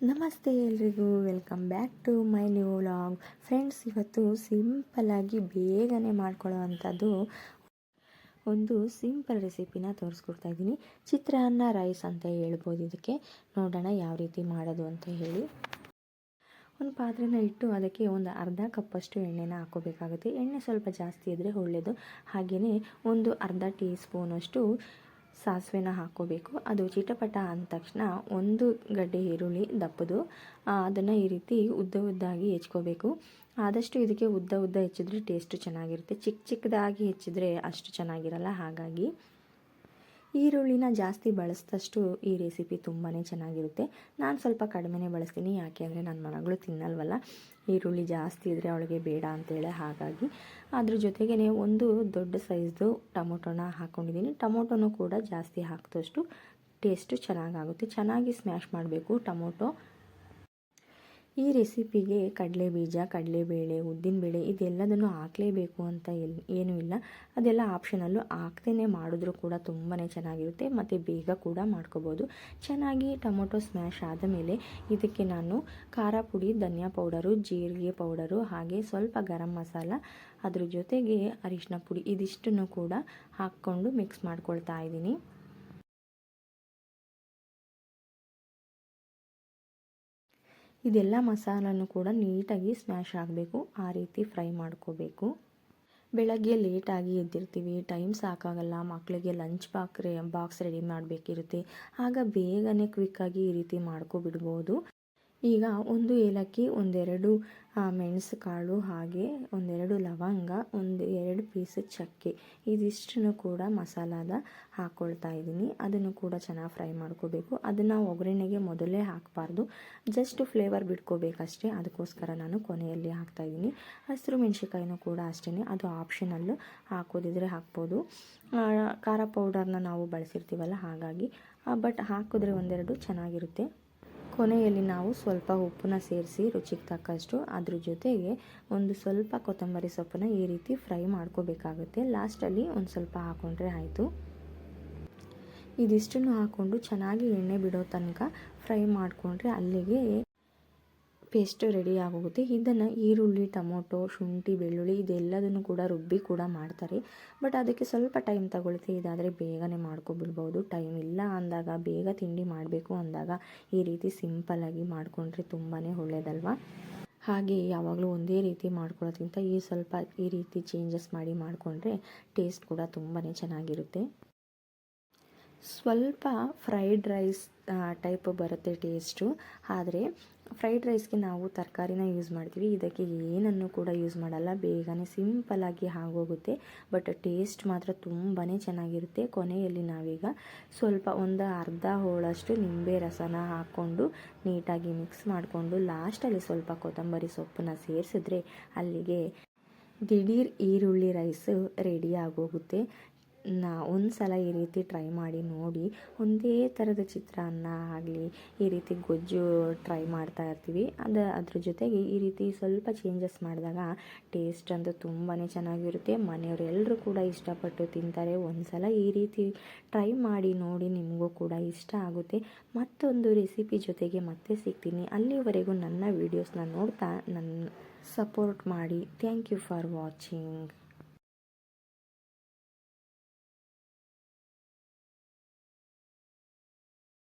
ನಮಸ್ತೆ ಎಲ್ರಿಗೂ, welcome back to my new vlog. Friends, ಇವತ್ತು ಸಿಂಪಲ್ಲಾಗಿ ಬೇಗನೆ ಮಾಡ್ಕೊಳ್ಳೋ ಅಂಥದ್ದು ಒಂದು ಸಿಂಪಲ್ ರೆಸಿಪಿನ ತೋರಿಸ್ಕೊಡ್ತಾ ಇದ್ದೀನಿ. ಚಿತ್ರಾನ್ನ ರೈಸ್ ಅಂತ ಹೇಳ್ಬೋದು ಇದಕ್ಕೆ. ನೋಡೋಣ ಯಾವ ರೀತಿ ಮಾಡೋದು ಅಂತ ಹೇಳಿ. ಒಂದು ಪಾತ್ರೆನ ಇಟ್ಟು ಅದಕ್ಕೆ ಒಂದು ಅರ್ಧ ಕಪ್ಪಷ್ಟು ಎಣ್ಣೆನ ಹಾಕೋಬೇಕಾಗುತ್ತೆ ಎಣ್ಣೆ ಸ್ವಲ್ಪ ಜಾಸ್ತಿ ಇದ್ದರೆ ಒಳ್ಳೆಯದು ಹಾಗೆಯೇ ಒಂದು ಅರ್ಧ ಟೀ ಸ್ಪೂನಷ್ಟು ಸಾಸಿವೆನ ಹಾಕ್ಕೋಬೇಕು. ಅದು ಚಿಟಪಟ ಅಂದ ತಕ್ಷಣ ಒಂದು ಗಡ್ಡೆ ಈರುಳ್ಳಿ ದಪ್ಪದು. ಅದನ್ನು ಈ ರೀತಿ ಉದ್ದ ಉದ್ದಾಗಿ ಹೆಚ್ಕೋಬೇಕು. ಆದಷ್ಟು ಇದಕ್ಕೆ ಉದ್ದ ಉದ್ದ ಹೆಚ್ಚಿದ್ರೆ ಟೇಸ್ಟು ಚೆನ್ನಾಗಿರುತ್ತೆ. ಚಿಕ್ಕ ಚಿಕ್ಕದಾಗಿ ಹೆಚ್ಚಿದ್ರೆ ಅಷ್ಟು ಚೆನ್ನಾಗಿರಲ್ಲ. ಹಾಗಾಗಿ ಈರುಳ್ಳಿನ ಜಾಸ್ತಿ ಬಳಸಿದಷ್ಟು ಈ ರೆಸಿಪಿ ತುಂಬಾ ಚೆನ್ನಾಗಿರುತ್ತೆ. ನಾನು ಸ್ವಲ್ಪ ಕಡಿಮೆನೇ ಬಳಸ್ತೀನಿ, ಯಾಕೆ ಅಂದರೆ ನನ್ನ ಮಗಳು ತಿನ್ನಲ್ವಲ್ಲ. ಈರುಳ್ಳಿ ಜಾಸ್ತಿ ಇದ್ದರೆ ಅವಳಿಗೆ ಬೇಡ ಅಂತೇಳಿ ಹಾಗಾಗಿ. ಅದ್ರ ಜೊತೆಗೇ ಒಂದು ದೊಡ್ಡ ಸೈಜ್ದು ಟೊಮೊಟೊನ ಹಾಕ್ಕೊಂಡಿದ್ದೀನಿ ಟೊಮೊಟೊನೂ ಕೂಡ ಜಾಸ್ತಿ ಹಾಕಿದಷ್ಟು ಟೇಸ್ಟು ಚೆನ್ನಾಗಾಗುತ್ತೆ. ಚೆನ್ನಾಗಿ ಸ್ಮ್ಯಾಶ್ ಮಾಡಬೇಕು ಟೊಮೊಟೊ. ಈ ರೆಸಿಪಿಗೆ ಕಡಲೆ ಬೀಜ ಕಡಲೆಬೇಳೆ, ಉದ್ದಿನಬೇಳೆ ಇದೆಲ್ಲದನ್ನು ಹಾಕಲೇಬೇಕು ಅಂತ ಎಲ್, ಏನೂ ಇಲ್ಲ. ಅದೆಲ್ಲ ಆಪ್ಷನಲ್ಲೂ ಹಾಕ್ತೇನೆ ಮಾಡಿದ್ರೂ ಕೂಡ ತುಂಬಾ ಚೆನ್ನಾಗಿರುತ್ತೆ. ಮತ್ತು ಬೇಗ ಕೂಡ ಮಾಡ್ಕೋಬೋದು. ಚೆನ್ನಾಗಿ ಟೊಮೊಟೊ ಸ್ಮ್ಯಾಶ್ ಆದ ಮೇಲೆ ಇದಕ್ಕೆ ನಾನು ಖಾರ ಪುಡಿ, ಧನಿಯಾ ಪೌಡರು, ಜೀರಿಗೆ ಪೌಡರು, ಹಾಗೆ ಸ್ವಲ್ಪ ಗರಂ ಮಸಾಲ, ಅದ್ರ ಜೊತೆಗೆ ಅರಿಶಿನ ಪುಡಿ ಇದಿಷ್ಟನ್ನು ಕೂಡ ಹಾಕ್ಕೊಂಡು ಮಿಕ್ಸ್ ಮಾಡ್ಕೊಳ್ತಾ ಇದ್ದೀನಿ. ಇದೆಲ್ಲ ಮಸಾಲನ್ನು ಕೂಡ ನೀಟಾಗಿ ಸ್ಮ್ಯಾಶ್ ಆಗಬೇಕು. ಆ ರೀತಿ ಫ್ರೈ ಮಾಡ್ಕೋಬೇಕು. ಬೆಳಗ್ಗೆ ಲೇಟಾಗಿ ಎದ್ದಿರ್ತೀವಿ. ಟೈಮ್ ಸಾಕಾಗಲ್ಲ. ಮಕ್ಕಳಿಗೆ ಲಂಚ್ ಬಾಕ್ರೆ ಬಾಕ್ಸ್ ರೆಡಿ ಮಾಡಬೇಕಿರುತ್ತೆ. ಆಗ ಬೇಗನೆ ಕ್ವಿಕ್ಕಾಗಿ ಈ ರೀತಿ ಮಾಡ್ಕೊಬಿಡ್ಬೋದು. ಈಗ ಒಂದು ಏಲಕ್ಕಿ, ಒಂದೆರಡು ಮೆಣಸುಕಾಳು ಹಾಗೆ ಒಂದೆರಡು ಲವಂಗ, ಒಂದು ಎರಡು ಪೀಸ್ ಚಕ್ಕೆ. ಇದಿಷ್ಟನ್ನು ಕೂಡ ಮಸಾಲಾದ ಹಾಕ್ಕೊಳ್ತಾ ಇದ್ದೀನಿ. ಅದನ್ನು ಕೂಡ ಚೆನ್ನಾಗಿ ಫ್ರೈ ಮಾಡ್ಕೋಬೇಕು. ಅದನ್ನು ಒಗ್ಗರಣೆಗೆ ಮೊದಲೇ ಹಾಕಬಾರ್ದು. ಜಸ್ಟ್ ಫ್ಲೇವರ್ ಬಿಟ್ಕೋಬೇಕಷ್ಟೇ. ಅದಕ್ಕೋಸ್ಕರ ನಾನು ಕೊನೆಯಲ್ಲಿ ಹಾಕ್ತಾಯಿದ್ದೀನಿ ಹಸಿರು ಮೆಣಸಿಕಾಯಿನೂ ಕೂಡ ಅಷ್ಟೇ ಅದು ಆಪ್ಷನಲ್ಲು ಹಾಕೋದಿದ್ರೆ ಹಾಕ್ಬೋದು. ಖಾರ ಪೌಡರ್ನ ನಾವು ಬಳಸಿರ್ತೀವಲ್ಲ ಹಾಗಾಗಿ. ಬಟ್ ಹಾಕಿದ್ರೆ ಒಂದೆರಡು ಚೆನ್ನಾಗಿರುತ್ತೆ. ಕೊನೆಯಲ್ಲಿ ನಾವು ಸ್ವಲ್ಪ ಉಪ್ಪನ್ನ ಸೇರಿಸಿ ರುಚಿಗೆ ತಕ್ಕಷ್ಟು ಅದ್ರ ಜೊತೆಗೆ ಒಂದು ಸ್ವಲ್ಪ ಕೊತ್ತಂಬರಿ ಸೊಪ್ಪನ್ನ ಈ ರೀತಿ ಫ್ರೈ ಮಾಡ್ಕೋಬೇಕಾಗುತ್ತೆ. ಲಾಸ್ಟಲ್ಲಿ ಒಂದು ಸ್ವಲ್ಪ ಹಾಕ್ಕೊಂಡ್ರೆ ಆಯಿತು. ಇದಿಷ್ಟನ್ನು ಹಾಕ್ಕೊಂಡು ಚೆನ್ನಾಗಿ ಎಣ್ಣೆ ಬಿಡೋ ತನಕ ಫ್ರೈ ಮಾಡಿಕೊಂಡ್ರೆ ಅಲ್ಲಿಗೆ ಪೇಸ್ಟ್ ರೆಡಿ ಆಗೋಗುತ್ತೆ. ಇದನ್ನು ಈರುಳ್ಳಿ, ಟೊಮೊಟೊ, ಶುಂಠಿ, ಬೆಳ್ಳುಳ್ಳಿ ಇದೆಲ್ಲದನ್ನು ಕೂಡ ರುಬ್ಬಿ ಕೂಡ ಮಾಡ್ತಾರೆ. ಬಟ್ ಅದಕ್ಕೆ ಸ್ವಲ್ಪ ಟೈಮ್ ತಗೊಳುತ್ತೆ ಇದಾದರೆ ಬೇಗನೆ ಮಾಡ್ಕೊಬಿಡ್ಬೋದು. ಟೈಮ್ ಇಲ್ಲ ಅಂದಾಗ, ಬೇಗ ತಿಂಡಿ ಮಾಡಬೇಕು ಅಂದಾಗ ಈ ರೀತಿ ಸಿಂಪಲ್ಲಾಗಿ ಮಾಡಿಕೊಂಡ್ರೆ ತುಂಬಾ ಒಳ್ಳೆಯದಲ್ವಾ ಹಾಗೆ ಯಾವಾಗಲೂ ಒಂದೇ ರೀತಿ ಮಾಡ್ಕೊಳ್ಳೋದಕ್ಕಿಂತ ಈ ಸ್ವಲ್ಪ ಈ ರೀತಿ ಚೇಂಜಸ್ ಮಾಡಿ ಮಾಡಿಕೊಂಡ್ರೆ ಟೇಸ್ಟ್ ಕೂಡ ತುಂಬಾ ಚೆನ್ನಾಗಿರುತ್ತೆ. ಸ್ವಲ್ಪ ಫ್ರೈಡ್ ರೈಸ್ ಟೈಪ್ ಬರುತ್ತೆ ಟೇಸ್ಟು ಆದರೆ ಫ್ರೈಡ್ ರೈಸ್ಗೆ ನಾವು ತರಕಾರಿನ ಯೂಸ್ ಮಾಡ್ತೀವಿ. ಇದಕ್ಕೆ ಏನನ್ನು ಕೂಡ ಯೂಸ್ ಮಾಡಲ್ಲ. ಬೇಗನೆ ಸಿಂಪಲ್ಲಾಗಿ ಆಗೋಗುತ್ತೆ. ಬಟ್ ಟೇಸ್ಟ್ ಮಾತ್ರ ತುಂಬಾ ಚೆನ್ನಾಗಿರುತ್ತೆ ಕೊನೆಯಲ್ಲಿ ನಾವೀಗ. ಸ್ವಲ್ಪ ಒಂದು ಅರ್ಧ ಹೋಳಷ್ಟು ನಿಂಬೆ ರಸನ ಹಾಕ್ಕೊಂಡು ನೀಟಾಗಿ ಮಿಕ್ಸ್ ಮಾಡಿಕೊಂಡು ಲಾಸ್ಟಲ್ಲಿ ಸ್ವಲ್ಪ ಕೊತ್ತಂಬರಿ ಸೊಪ್ಪನ್ನ ಸೇರಿಸಿದ್ರೆ ಅಲ್ಲಿಗೆ ದಿಢೀರ್ ಈರುಳ್ಳಿ ರೈಸು ರೆಡಿ ಆಗೋಗುತ್ತೆ. ನಾ ಒಂದು ಸಲ ಈ ರೀತಿ ಟ್ರೈ ಮಾಡಿ ನೋಡಿ, ಒಂದೇ ಥರದ ಚಿತ್ರಾನ್ನ ಆಗಲಿ, ಈ ರೀತಿ ಗೊಜ್ಜು ಟ್ರೈ ಮಾಡ್ತಾ ಇರ್ತೀವಿ. ಅದು, ಅದ್ರ ಜೊತೆಗೆ ಈ ರೀತಿ ಸ್ವಲ್ಪ ಚೇಂಜಸ್ ಮಾಡಿದಾಗ ಟೇಸ್ಟ್ ಅಂತೂ ತುಂಬಾ ಚೆನ್ನಾಗಿರುತ್ತೆ. ಮನೆಯವರೆಲ್ಲರೂ ಕೂಡ ಇಷ್ಟಪಟ್ಟು ತಿಂತಾರೆ. ಒಂದು ಸಲ ಈ ರೀತಿ ಟ್ರೈ ಮಾಡಿ ನೋಡಿ ನಿಮಗೂ ಕೂಡ ಇಷ್ಟ ಆಗುತ್ತೆ. ಮತ್ತೊಂದು ರೆಸಿಪಿ ಜೊತೆಗೆ ಮತ್ತೆ ಸಿಗ್ತೀನಿ. ಅಲ್ಲಿವರೆಗೂ ನನ್ನ ವೀಡಿಯೋಸ್ನ ನೋಡ್ತಾ ನನ್ನ ಸಪೋರ್ಟ್ ಮಾಡಿ. Thank you for watching